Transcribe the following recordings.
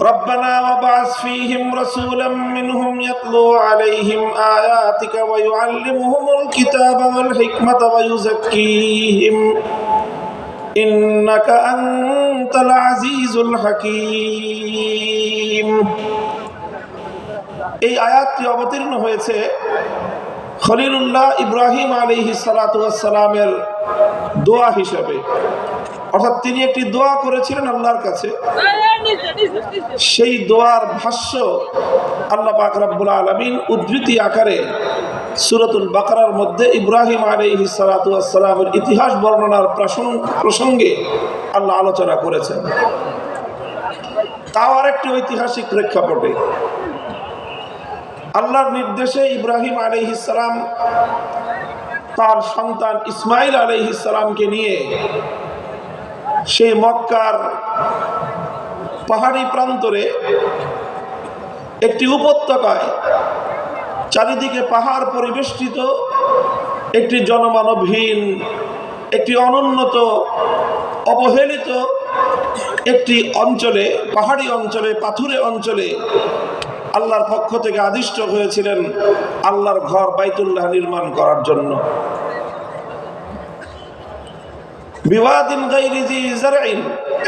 ربنا وابعث فيهم رسولا منهم يتلو عليهم آياتك ويعلمهم الكتاب والحكمة ويزكيهم إنك أنت العزيز الحكيم এই আয়াতটি অবতীর্ণ হয়েছে খলিলুল্লাহ ইব্রাহিম আলিহি সালাতামের দোয়া হিসাবে। অর্থাৎ তিনি একটি দোয়া করেছিলেন আল্লাহর কাছে। সেই দোয়ার ভাষ্য আল্লাহ পাক রাব্বুল আলমিন উদ্ধৃতি আকারে সুরতুল বাকারার মধ্যে ইব্রাহিম আলিহি সালাতামের ইতিহাস বর্ণনার প্রসঙ্গ- প্রসঙ্গে আল্লাহ আলোচনা করেছেন। তাও আরেকটি ঐতিহাসিক প্রেক্ষাপটে। আল্লাহর নির্দেশে ইব্রাহিম আলহিসাম তার সন্তান ইসমাইল আলহিসামকে নিয়ে সেই মক্কার পাহাড়ি প্রান্তরে একটি উপত্যকায় চারিদিকে পাহাড় পরিবেষ্টিত, একটি জনমানবহীন, একটি অনুন্নত, অবহেলিত একটি অঞ্চলে, পাহাড়ি অঞ্চলে, পাথুরে অঞ্চলে আল্লাহর পক্ষ থেকে আদিষ্ট হয়েছিলেন আল্লাহর ঘর বাইতুল্লাহ নির্মাণ করার জন্য। বিবাদিন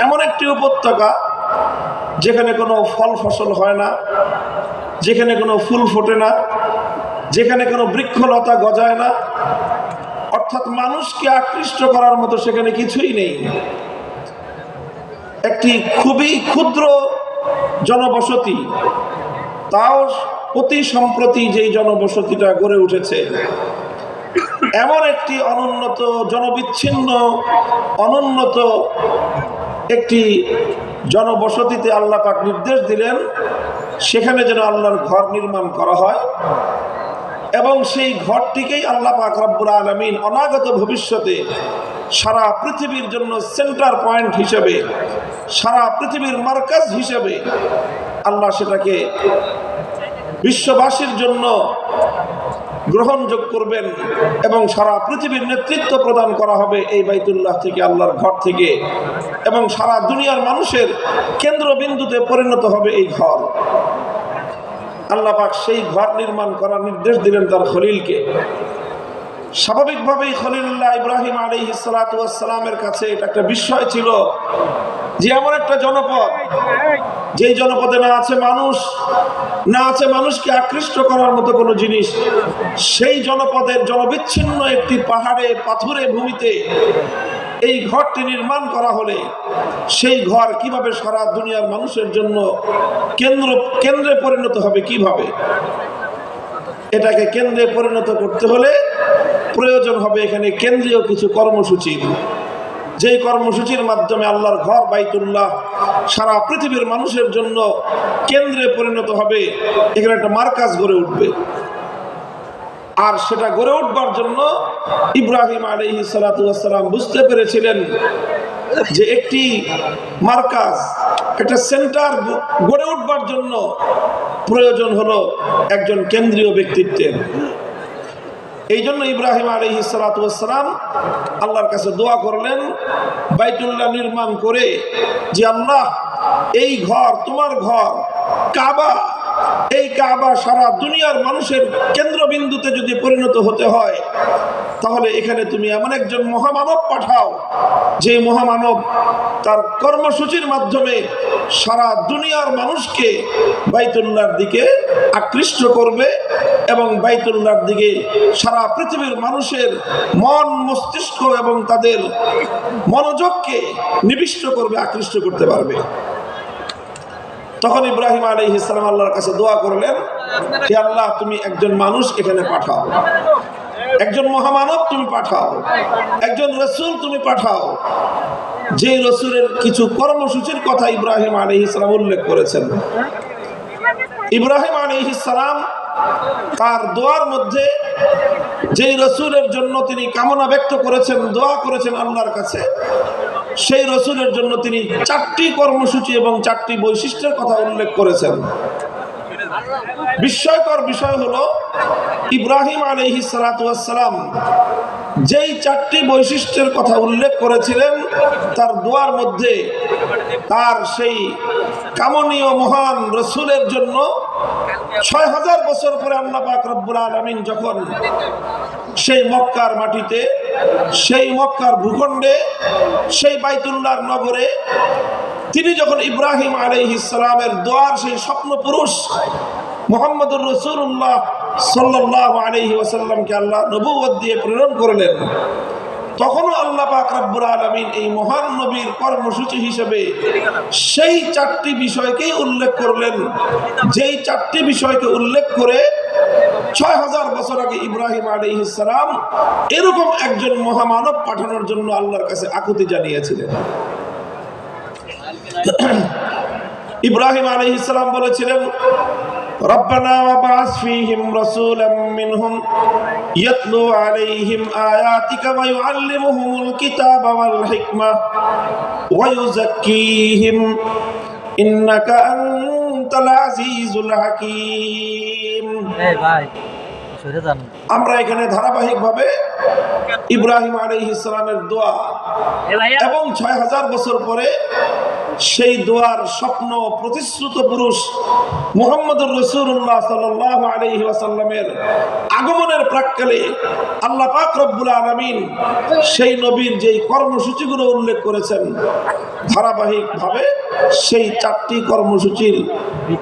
এমন একটি উপত্যকা যেখানে কোনো ফল ফসল হয় না, যেখানে কোনো ফুল ফোটে না, যেখানে কোনো বৃক্ষলতা গজায় না। অর্থাৎ মানুষকে আকৃষ্ট করার মতো সেখানে কিছুই নেই। একটি খুবই ক্ষুদ্র জনবসতি, তাও অতি সম্প্রতি যেই জনবসতিটা গড়ে উঠেছে। এমন একটি অনুন্নত, জনবিচ্ছিন্ন, অনুন্নত একটি জনবসতিতে আল্লাহ পাক নির্দেশ দিলেন, সেখানে যেন আল্লাহর ঘর নির্মাণ করা হয়। এবং সেই ঘরটিকেই আল্লাহ পাক রব্বুল আলমিন অনাগত ভবিষ্যতে সারা পৃথিবীর জন্য সেন্টার পয়েন্ট হিসেবে, সারা পৃথিবীর মার্কাজ হিসেবে আল্লাহ সেটাকে বিশ্ববাসীর জন্য গ্রহণযোগ করবেন এবং সারা পৃথিবীর নেতৃত্ব প্রদান করা হবে এই বাইতুল্লাহ থেকে, আল্লাহর ঘর থেকে। এবং সারা দুনিয়ার মানুষের কেন্দ্রবিন্দুতে পরিণত হবে এই ঘর। আল্লাহ পাক সেই ঘর নির্মাণ করার নির্দেশ দিলেন তার খলিলকে। স্বাভাবিকভাবেই খলিলুল্লাহ ইব্রাহিম আলী সালাতামের কাছে এটা একটা বিস্ময় ছিল যে এমন একটা জনপদ। যেই জনপদে না আছে মানুষ, না আছে মানুষকে আকৃষ্ট করার মতো কোনো জিনিস, সেই জনপদের জনবিচ্ছিন্ন একটি পাহাড়ে, পাথুরে ভূমিতে এই ঘরটি নির্মাণ করা হলে সেই ঘর কীভাবে সারা দুনিয়ার মানুষের জন্য কেন্দ্র, কেন্দ্রে পরিণত হবে, কীভাবে? এটাকে কেন্দ্রে পরিণত করতে হলে প্রয়োজন হবে এখানে কেন্দ্রীয় কিছু কর্মসূচি। যেই কর্মসূচির মাধ্যমে আল্লাহর ঘর বাইতুল্লাহ সারা পৃথিবীর মানুষের জন্য কেন্দ্রে পরিণত হবে, এখানে একটা মার্কাজ গড়ে উঠবে। আর সেটা গড়ে উঠবার জন্য ইব্রাহিম আলী সালাতাম বুঝতে পেরেছিলেন যে একটি মার্কাজ, একটা সেন্টার গড়ে উঠবার জন্য প্রয়োজন হলো একজন কেন্দ্রীয় ব্যক্তিত্বের। এই জন্য ইব্রাহিম আলী সালাতাম আল্লাহর কাছে দোয়া করলেন, বাইতুল্লাহ নির্মাণ করে যে আল্লাহ, এই ঘর, তোমার ঘর, কাবা, এই কাবা সারা দুনিয়ার মানুষের কেন্দ্রবিন্দুতে যদি পরিণত হতে হয় তাহলে এখানে তুমি এমন একজন মহামানব পাঠাও যে মহামানব তার কর্মসূচির মাধ্যমে সারা দুনিয়ার মানুষকে বাইতুল্লাহর দিকে আকৃষ্ট করবে এবং বাইতুল্লাহর দিকে সারা পৃথিবীর মানুষের মন, মস্তিষ্ক এবং তাদের মনোযোগকে নিবিষ্ট করবে, আকৃষ্ট করতে পারবে। তখন ইব্রাহিম আলী ইসলাম আল্লাহর কাছে দোয়া করলেন, হে আল্লাহ, তুমি একজন মানুষ এখানে পাঠাও। একজন মহামানব তুমি পাঠাও। একজন রসুল তুমি পাঠাও। যে রসুলের কিছু কর্মসূচির কথা ইব্রাহিম আলী ইসলাম উল্লেখ করেছেন। ইব্রাহিম আলী ইসলাম তার দোয়ার মধ্যে যেই রসুলের জন্য তিনি কামনা ব্যক্ত করেছেন, দোয়া করেছেন আল্লাহর কাছে, সেই রসুলের জন্য তিনি চারটি কর্মসূচি এবং চারটি বৈশিষ্ট্যের কথা উল্লেখ করেছেন। বিস্ময়কর বিষয় হলো ইব্রাহিম আলহি সালাতাম যেই চারটি বৈশিষ্ট্যের কথা উল্লেখ করেছিলেন, তার দোয়ার মধ্যে তার সেই কামনীয় মহান রসুলের জন্য ছয় হাজার বছর পরে আল্লাহ পাক রব্বুল আলমিন যখন সেই মক্কার মাটিতে, সেই মক্কার ভূখণ্ডে, সেই বাইতুল্লাহর নগরে তিনি যখন ইব্রাহিম আলাইহ ইসলামের দোয়ার সেই স্বপ্ন পুরুষ মোহাম্মদুর রসুল্লাহ সাল্লাহ আলহি ওসাল্লামকে আল্লাহ নবুয়ত দিয়ে প্রেরণ করলেন। তখনও আল্লাহ পাক আলমিন এই মহান নবীর কর্মসূচি হিসেবে সেই চারটি বিষয়কেই উল্লেখ করলেন। যেই চারটি বিষয়কে উল্লেখ করে ছয় হাজার বছর আগে ইব্রাহিম আলী ইসলাম এরকম একজন মহামানব পাঠানোর জন্য আল্লাহর কাছে আকুতি জানিয়েছিলেন। ইব্রাহিম আলী ইসলাম বলেছিলেন ربنا وبعث فيهم رسولا منهم يتلو عليهم آياتك ويعلمهم الكتاب والحكمة ويزكيهم إنك أنت العزيز الحكيم এই ভাই সরে যান আমরা এখানে ধারাবাহিকভাবে ইব্রাহিম আলী ইসলামের দোয়া এ ভাইয়া এবং ছয় হাজার বছর পরে সেই দোয়ার স্বপ্ন প্রতিশ্রুত পুরুষ মুহাম্মদুর রসুল্লাহ সাল্লাহ আলহি ওয়াসাল্লামের আগমনের প্রাককালে আল্লাহ পাক রব্বুল আলমিন সেই নবীর যেই কর্মসূচিগুলো উল্লেখ করেছেন, ধারাবাহিকভাবে সেই চারটি কর্মসূচির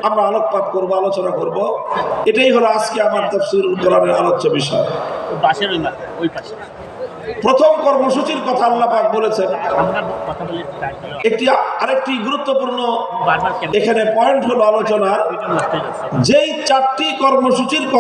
আমরা আলোকপাত করব, আলোচনা করব। এটাই হলো আজকে আমার তফসিল কোরআনের আলোচ্য বিষয়। পাশের ওই মাথায় ওই পাশে। প্রথম কর্মসূচির কথা আল্লাহ পাক বলেছেন। একটি আরেকটি গুরুত্বপূর্ণ এখানে পয়েন্ট হলো যাচ্ছে। যেই চারটি কর্মসূচির কথা